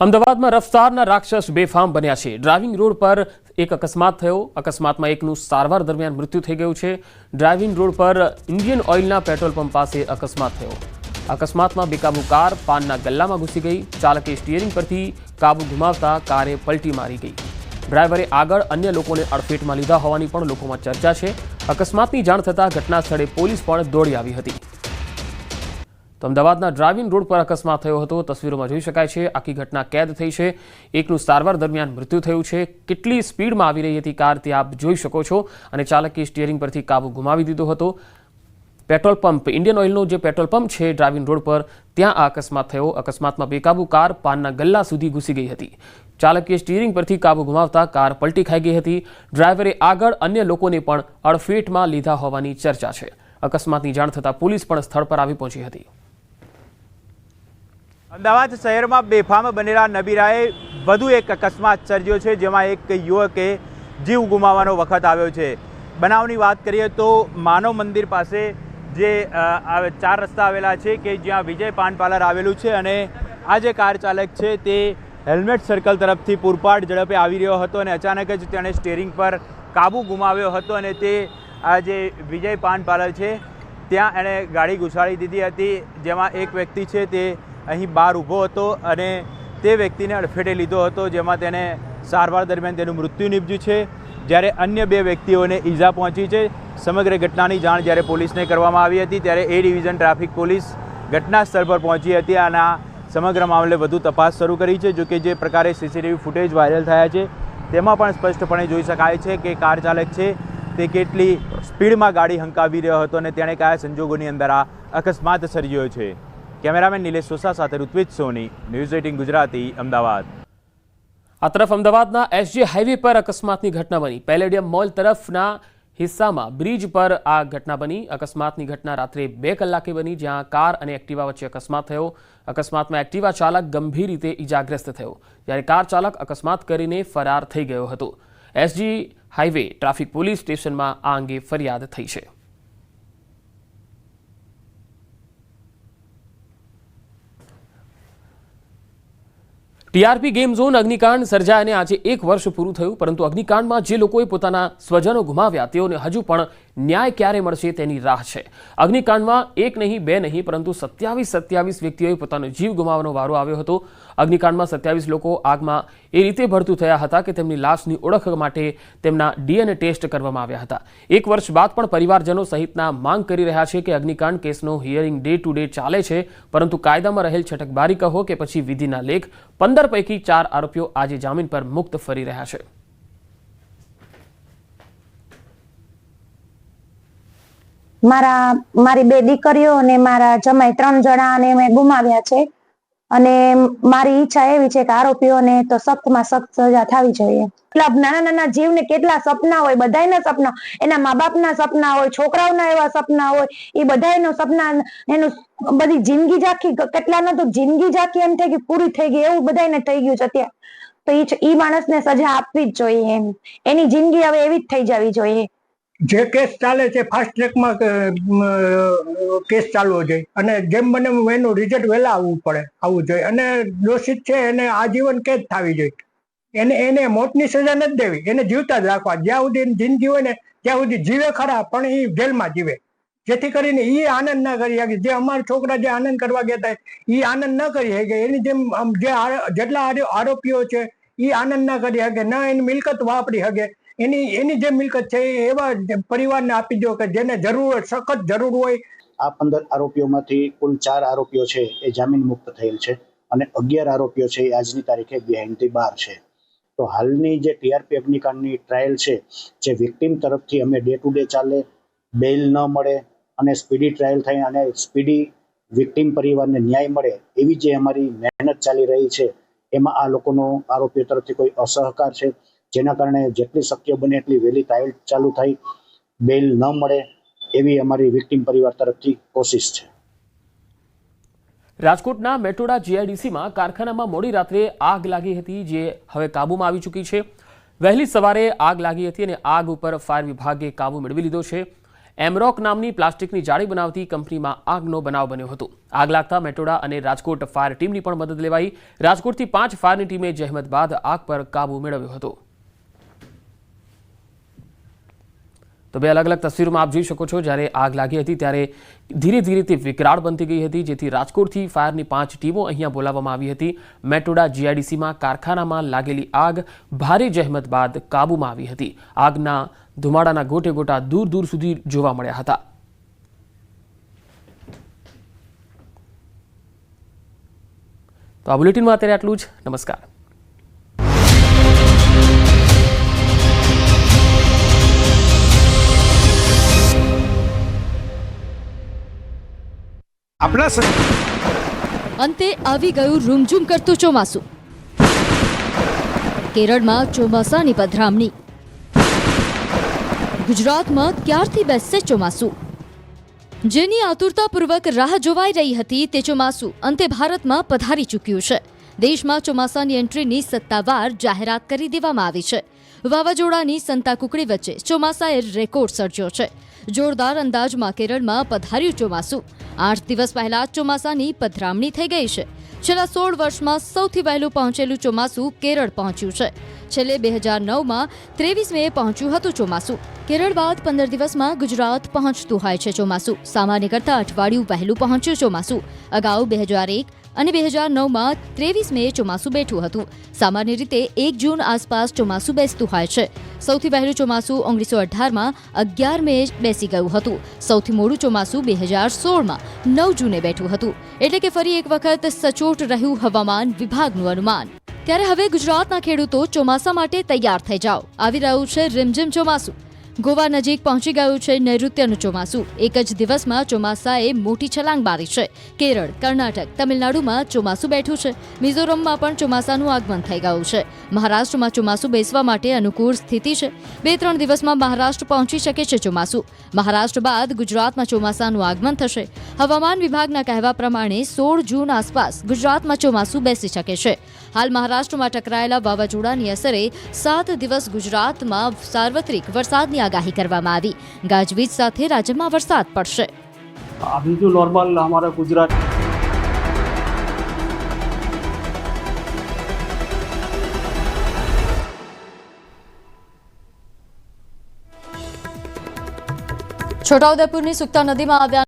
અમદાવાદમાં રફતારના રાક્ષસ બેફામ બન્યા છે. ડ્રાઇવિંગ રોડ પર એક અકસ્માત થયો. અકસ્માતમાં એકનું સારવાર દરમિયાન મૃત્યુ થઈ ગયું છે. ડ્રાઇવિંગ રોડ પર ઇન્ડિયન ઓઇલના પેટ્રોલ પંપ પાસે અકસ્માત થયો. અકસ્માતમાં બેકાબુ કાર પાનના ગલ્લામાં ઘૂસી ગઈ. ચાલકે સ્ટીયરિંગ પરથી કાબુ ગુમાવતા કારે પલટી મારી ગઈ. ડ્રાઈવરે આગળ અન્ય લોકોને અડફેટમાં લીધા હોવાની પણ લોકોમાં ચર્ચા છે. અકસ્માતની જાણ થતાં ઘટના સ્થળે પોલીસ પણ દોડી આવી હતી. તો અમદાવાદના ડ્રાઇવિંગ રોડ પર અકસ્માત થયો હતો. તસવીરોમાં જોઈ શકાય છે, આખી ઘટના કેદ થઈ છે. એકનું સારવાર દરમિયાન મૃત્યુ થયું છે. કેટલી સ્પીડમાં આવી રહી હતી કાર તે આપ જોઈ શકો છો અને ચાલકે સ્ટીયરિંગ પરથી કાબુ ગુમાવી દીધો હતો. પેટ્રોલ પંપ, ઇન્ડિયન ઓઇલનો જે પેટ્રોલ પંપ છે ડ્રાઇવિંગ રોડ પર, ત્યાં આ અકસ્માત થયો. અકસ્માતમાં બેકાબુ કાર પાનના ગલ્લા સુધી ઘૂસી ગઈ હતી. ચાલકે સ્ટીયરિંગ પરથી કાબુ ગુમાવતા કાર પલટી ખાઈ ગઈ હતી. ડ્રાઈવરે આગળ અન્ય લોકોને પણ અડફેટમાં લીધા હોવાની ચર્ચા છે. અકસ્માતની જાણ થતાં પોલીસ પણ સ્થળ પર આવી પહોંચી હતી. અમદાવાદ શહેરમાં બેફામ બનેલા નબીરાએ વધુ એક અકસ્માત સર્જ્યો છે, જેમાં એક યુવકે જીવ ગુમાવવાનો વખત આવ્યો છે. બનાવની વાત કરીએ તો માનવ મંદિર પાસે જે ચાર રસ્તા આવેલા છે કે જ્યાં વિજય પાન પાર્લર આવેલું છે અને આ જે કાર ચાલક છે તે હેલ્મેટ સર્કલ તરફથી પૂરપાટ ઝડપે આવી રહ્યો હતો અને અચાનક જ તેણે સ્ટેરિંગ પર કાબુ ગુમાવ્યો હતો અને તે, આ જે વિજય પાન પાર્લર છે, ત્યાં એણે ગાડી ઘુસાડી દીધી હતી, જેમાં એક વ્યક્તિ છે તે અહીં બહાર ઊભો હતો અને તે વ્યક્તિને અડફેટે લીધો હતો, જેમાં તેને સારવાર દરમિયાન તેનું મૃત્યુ નીપજ્યું છે. જ્યારે અન્ય બે વ્યક્તિઓને ઈજા પહોંચી છે, સમગ્ર ઘટનાની જાણ જ્યારે પોલીસને કરવામાં આવી હતી, ત્યારે એ ડિવિઝન ટ્રાફિક પોલીસ ઘટના સ્થળ પર પહોંચી હતી અને આ સમગ્ર મામલે વધુ તપાસ શરૂ કરી છે જોકે જે પ્રકારે સીસીટીવી ફૂટેજ વાયરલ થયા છે, તેમાં પણ સ્પષ્ટપણે જોઈ શકાય છે કે કાર ચાલક છે, તે કેટલી સ્પીડમાં ગાડી હંકાવી રહ્યો હતો અને તેણે કયા સંજોગોની અંદર આ અકસ્માત સર્જ્યો છે. કેમેરામેન નિલેશ સોસા સાથે ઋત્વિજ સોની, ન્યૂઝ એટીન ગુજરાતી, અમદાવાદ. આ તરફ અમદાવાદના એસજી હાઈવે પર અકસ્માતની ઘટના બની. પેલેડિયમ મોલ તરફના હિસ્સામાં બ્રિજ પર આ ઘટના બની. અકસ્માતની ઘટના રાત્રે બે કલાકે બની, જ્યાં કાર અને એક્ટિવા વચ્ચે અકસ્માત થયો. અકસ્માતમાં એક્ટિવા ચાલક ગંભીર રીતે ઇજાગ્રસ્ત થયો. જ્યારે કાર ચાલક અકસ્માત કરીને ફરાર થઈ ગયો હતો. એસજી હાઈવે ટ્રાફિક પોલીસ સ્ટેશનમાં આ અંગે ફરિયાદ થઈ છે. ટીઆરપી ગેમ ઝોન અગ્નિકાંડ સર્જાયાને આજે એક વર્ષ પૂરું થયું, પરંતુ અગ્નિકાંડમાં જે લોકોએ પોતાના સ્વજનો ગુમાવ્યા, તેઓને હજુ પણ ન્યાય ક્યારે મળશે તેની રાહ છે. અગ્નિકાંડમાં એક નહીં, બે નહીં, પરંતુ સત્યાવીસ સત્યાવીસ વ્યક્તિઓએ પોતાનો જીવ ગુમાવવાનો વારો આવ્યો હતો. અગ્નિકાંડમાં સત્યાવીસ લોકો આગમાં એ રીતે ભરતું થયા હતા કે તેમની લાશની ઓળખ માટે તેમના ડીએનએ ટેસ્ટ કરવામાં આવ્યા હતા. એક વર્ષ બાદ પણ પરિવારજનો સહિતના માંગ કરી રહ્યા છે કે અગ્નિકાંડ કેસનો હિયરિંગ ડે ટુ ડે ચાલે છે, પરંતુ કાયદામાં રહેલ છટકબારી કહો કે પછી વિધિના લેખ પંદર પૈકી ચાર આરોપીઓ આજે જામીન પર મુક્ત ફરી રહ્યા છે. મારા, મારી બે દીકરીઓ અને મારા જમાઈ ત્રણ જણાને મેં ગુમાવ્યા છે. અને મારી ઈચ્છા એવી છે કે આરોપીઓને તો સખ્તમાં સખ્ત સજા થવી જોઈએ. કેટલા નાના નાના જીવને કેટલા સપના હોય, બધાયના સપના એના મા બાપના સપના હોય, છોકરાઓના એવા સપના હોય. એ બધાયનું સપના, એનું બધી જિંદગી જાખી કેટલાના તો જિંદગી જાખી એમ થઈ ગઈ, પૂરી થઈ ગઈ, એવું બધાને થઈ ગયું છે અત્યારે. તો એ માણસને સજા આપવી જ જોઈએ એમ. એની જિંદગી હવે એવી જ થઈ જવી જોઈએ. જે કેસ ચાલે છે ફાસ્ટ ટ્રેકમાં કેસ ચાલવો જોઈએ. અને જેમ બને એનું રિઝલ્ટ વહેલા આવવું પડે, આવવું જોઈએ. અને દોષિત છે, એને આજીવન કેદ થવી જોઈએ. એને એને મોતની સજા નથી દેવી. એને જીવતા જ રાખવા. જ્યાં સુધી જિંદગી હોય ને, ત્યાં સુધી જીવે ખરા, પણ એ જેલમાં જીવે. જેથી કરીને એ આનંદ ના કરી શકે. જે અમારા છોકરા જે આનંદ કરવા ગયા હતા એ આનંદ ન કરી શકે. એની જેમ જે જેટલા આરોપીઓ છે એ આનંદ ના કરી શકે. ન એની મિલકત વાપરી શકે. એની એની જે મિલકત છે એવા પરિવારને આપી દો કે જેને જરૂર, સખત જરૂર હોય. આ પંદર આરોપીઓમાંથી કુલ ચાર આરોપીઓ છે એ જામીન મુક્ત થયેલ છે અને અગિયાર આરોપીઓ છે એ આજની તારીખે બિહાઇન્ડથી બહાર છે. તો હાલની જે ટીઆરપી અગ્નિકાંડની ટ્રાયલ છે, જે વિક્ટીમ તરફથી અમે ડે ટુ ડે ચાલે બેલ ન મળે અને સ્પીડી ટ્રાયલ થાય અને સ્પીડી વિક્ટીમ પરિવારને ન્યાય મળે એવી જે અમારી મહેનત ચાલી રહી છે, એમાં આ લોકોનો, આરોપીઓ તરફથી કોઈ અસહકાર છે જેના કારણે જેટલી શક્ય બને એટલી વહેલી ટ્રાયલ ચાલુ થાય બેલ ન મળે, એવી અમારી વિક્ટીમ પરિવાર તરફથી કોશિશ છે. રાજકોટના મેટોડા જીઆઈડીસીમાં કારખાનામાં મોડી રાત્રે આગ લાગી હતી, જે હવે કાબૂમાં આવી ચૂકી છે. વહેલી સવારે આગ લાગી હતી અને આગ ઉપર ફાયર વિભાગે કાબૂ મેળવી લીધો છે. એમરોક નામની પ્લાસ્ટિકની જાળી બનાવતી કંપનીમાં આગનો બનાવ બન્યો હતો. આગ લાગતા મેટોડા અને રાજકોટ ફાયર ટીમની પણ મદદ લેવાઈ. રાજકોટથી પાંચ ફાયરની ટીમે જહેમત બાદ આગ પર કાબુ મેળવ્યો હતો. તો બે અલગ અલગ તસવીરોમાં આપ જોઈ શકો છો, જ્યારે આગ લાગી હતી ત્યારે ધીરે ધીરે તે વિકરાળ બનતી ગઈ હતી, જેથી રાજકોટથી ફાયરની પાંચ ટીમો અહીંયા બોલાવવામાં આવી હતી. મેટોડા જીઆઈડીસીમાં કારખાનામાં લાગેલી આગ ભારે જહેમત બાદ કાબૂમાં આવી હતી. આગના ધુમાડાના ગોટે ગોટા દૂર દૂર સુધી જોવા મળ્યા હતા. તો આ બુલેટિનમાં અત્યારે આટલું જ. નમસ્કાર. આપણા અંતે આવી ગયું રૂમઝૂમ કરતું ચોમાસું. કેરળમાં ચોમાસાની પધરામણી. ગુજરાતમાં ક્યારથી બેસશે ચોમાસું? જેની આતુરતાપૂર્વક રાહ જોવાઈ રહી હતી તે ચોમાસું અંતે ભારતમાં પધારી ચૂક્યું છે. દેશમાં ચોમાસાની એન્ટ્રીની સત્તાવાર જાહેરાત કરી દેવામાં આવી છે. વાવાઝોડાની સંતાકુકડી વચ્ચે ચોમાસાએ રેકોર્ડ સર્જ્યો છે. જોરદાર અંદાજમાં કેરળમાં પધાર્યું ચોમાસું. આઠ દિવસ પહેલા ચોમાસાની પધરામણી થઈ ગઈ છે. છેલ્લા સોળ વર્ષમાં સૌથી વહેલું પહોંચેલું ચોમાસું કેરળ પહોંચ્યું છે. છેલ્લે બે હજાર નવમાં ત્રેવીસ મે પહોંચ્યું હતું ચોમાસું. કેરળ બાદ પંદર દિવસમાં ગુજરાત પહોંચતું હોય છે ચોમાસું. સામાન્ય કરતાં અઠવાડિયું વહેલું પહોંચ્યું ચોમાસું. અગાઉ બે હજાર એક અને બે હજાર નવમાં ત્રેવીસ મે ચોમાસું બેઠું હતું. સામાન્ય રીતે એક જૂન આસપાસ ચોમાસું બેસતું હોય છે. સૌથી વહેલું ચોમાસું ઓગણીસો અઢારમાં અગિયાર મે બેસી ગયું હતું. સૌથી મોડું ચોમાસું બે હજાર સોળમાં નવ જૂને બેઠું હતું. એટલે કે ફરી એક વખત સચોટ રહ્યું હવામાન વિભાગનું અનુમાન. ત્યારે હવે ગુજરાતના ખેડૂતો ચોમાસા માટે તૈયાર થઈ જાઓ. આવી રહ્યું છે રીમઝીમ ચોમાસું. ગોવા નજીક પહોંચી ગયું છે નૈઋત્યનું ચોમાસું. એક જ દિવસમાં ચોમાસાએ મોટી છલાંગ મારી છે. કેરળ, કર્ણાટક, તમિલનાડુમાં ચોમાસું બેઠું છે. મિઝોરમમાં પણ ચોમાસાનું આગમન થઈ ગયું છે. મહારાષ્ટ્રમાં ચોમાસું બેસવા માટે અનુકૂળ સ્થિતિ છે. બે ત્રણ દિવસમાં મહારાષ્ટ્ર પહોંચી શકે છે ચોમાસું. મહારાષ્ટ્ર બાદ ગુજરાતમાં ચોમાસાનું આગમન થશે. હવામાન વિભાગના કહેવા પ્રમાણે સોળ જૂન આસપાસ ગુજરાતમાં ચોમાસું બેસી શકે છે. હાલ મહારાષ્ટ્રમાં ટકરાયેલા વાવાઝોડાની અસરે સાત દિવસ ગુજરાતમાં સાર્વત્રિક વરસાદની આગાહી કરવામાં આવી ગાજવીજ સાથે રાજ્યમાં વરસાદ પડશે अभी जो नॉर्मल हमारा गुजरात છોટાઉદેપુરની સુક્તા નદીમાં આવ્યા